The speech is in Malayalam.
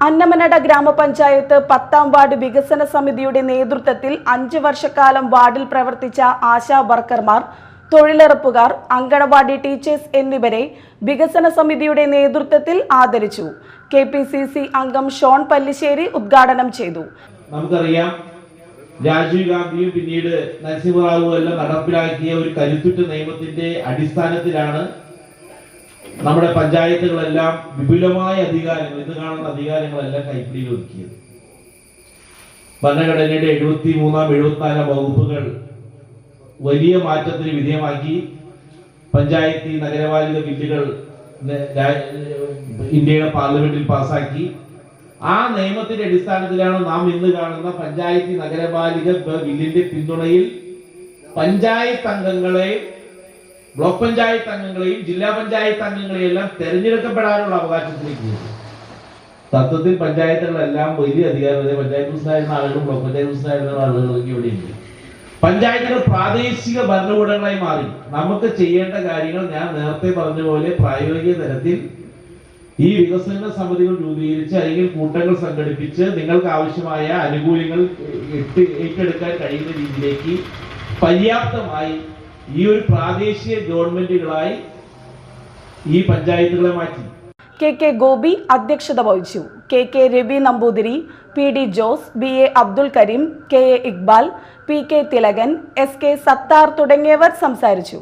അന്നമനട ഗ്രാമപഞ്ചായത്ത് പത്താം വാർഡ് വികസന സമിതിയുടെ നേതൃത്വത്തിൽ അഞ്ച് വർഷക്കാലം വാർഡിൽ പ്രവർത്തിച്ച ആശാ വർക്കർമാർ തൊഴിലുറപ്പുകാർ അങ്കണവാടി ടീച്ചേഴ്സ് എന്നിവരെ വികസന സമിതിയുടെ നേതൃത്വത്തിൽ ആദരിച്ചു. കെ പി സി സി അംഗം ഷോൺ പല്ലിശ്ശേരി ഉദ്ഘാടനം ചെയ്തു. നമുക്കറിയാം രാജീവ് ഗാന്ധിയും പിന്നീട് നരസിംഹറാവു എല്ലാം നടപ്പിലാക്കിയ ഒരു കരുത്തുറ്റ നിയമത്തിന്റെ അടിസ്ഥാനത്തിലാണ് നമ്മുടെ പഞ്ചായത്തുകളെല്ലാം വിപുലമായ അധികാരങ്ങൾ ഇന്ന് കാണുന്ന അധികാരങ്ങളെല്ലാം കൈപ്പിടിയിൽ ഒതുക്കിയത് ഭരണഘടനയുടെ എഴുപത്തി മൂന്നാം എഴുപത്തിനാലാം വകുപ്പുകൾ വലിയ മാറ്റത്തിന് വിധേയമാക്കി. പഞ്ചായത്ത് നഗരപാലിക ബില്ലുകൾ ഇന്ത്യയുടെ പാർലമെന്റിൽ പാസാക്കി ആ നിയമത്തിന്റെ അടിസ്ഥാനത്തിലാണ് നാം ഇന്ന് കാണുന്ന പഞ്ചായത്ത് നഗരപാലിക ബില്ലിന്റെ പിന്തുണയിൽ പഞ്ചായത്ത് അംഗങ്ങളെ ബ്ലോക്ക് പഞ്ചായത്ത് അംഗങ്ങളെയും ജില്ലാ പഞ്ചായത്ത് അംഗങ്ങളെയും എല്ലാം തെരഞ്ഞെടുക്കപ്പെടാനുള്ള അവകാശത്തിലേക്ക്. തത്വത്തിൽ പഞ്ചായത്തുകളെല്ലാം വലിയ അധികാരം പഞ്ചായത്ത് പ്രസിഡന്റായിരുന്ന ആളുകളും ബ്ലോക്ക് പഞ്ചായത്ത് പ്രസിഡന്റായിരുന്ന ആളുകളൊക്കെ ഇവിടെയുണ്ട് പഞ്ചായത്തുകൾ പ്രാദേശിക ഭരണകൂടങ്ങളായി മാറി നമുക്ക് ചെയ്യേണ്ട കാര്യങ്ങൾ ഞാൻ നേരത്തെ പറഞ്ഞ പോലെ പ്രായോഗിക തലത്തിൽ ഈ വികസന സമിതികൾ രൂപീകരിച്ച് അല്ലെങ്കിൽ കൂട്ടങ്ങൾ സംഘടിപ്പിച്ച് നിങ്ങൾക്ക് ആവശ്യമായ ആനുകൂല്യങ്ങൾ ഏറ്റെടുക്കാൻ കഴിയുന്ന രീതിയിലേക്ക് പര്യാപ്തമായി ഈ ഒരു പ്രാദേശിക ഗവൺമെന്റുകളായി ഈ പഞ്ചായത്തുകളെ മാറ്റി. കെ കെ ഗോപി അധ്യക്ഷത വഹിച്ചു. K K Ravi Namboothiri P D Jose B A Abdul Kareem K A Iqbal P K Thilakan S K Sathar തുടങ്ങിയവർ സംസാരിച്ചു.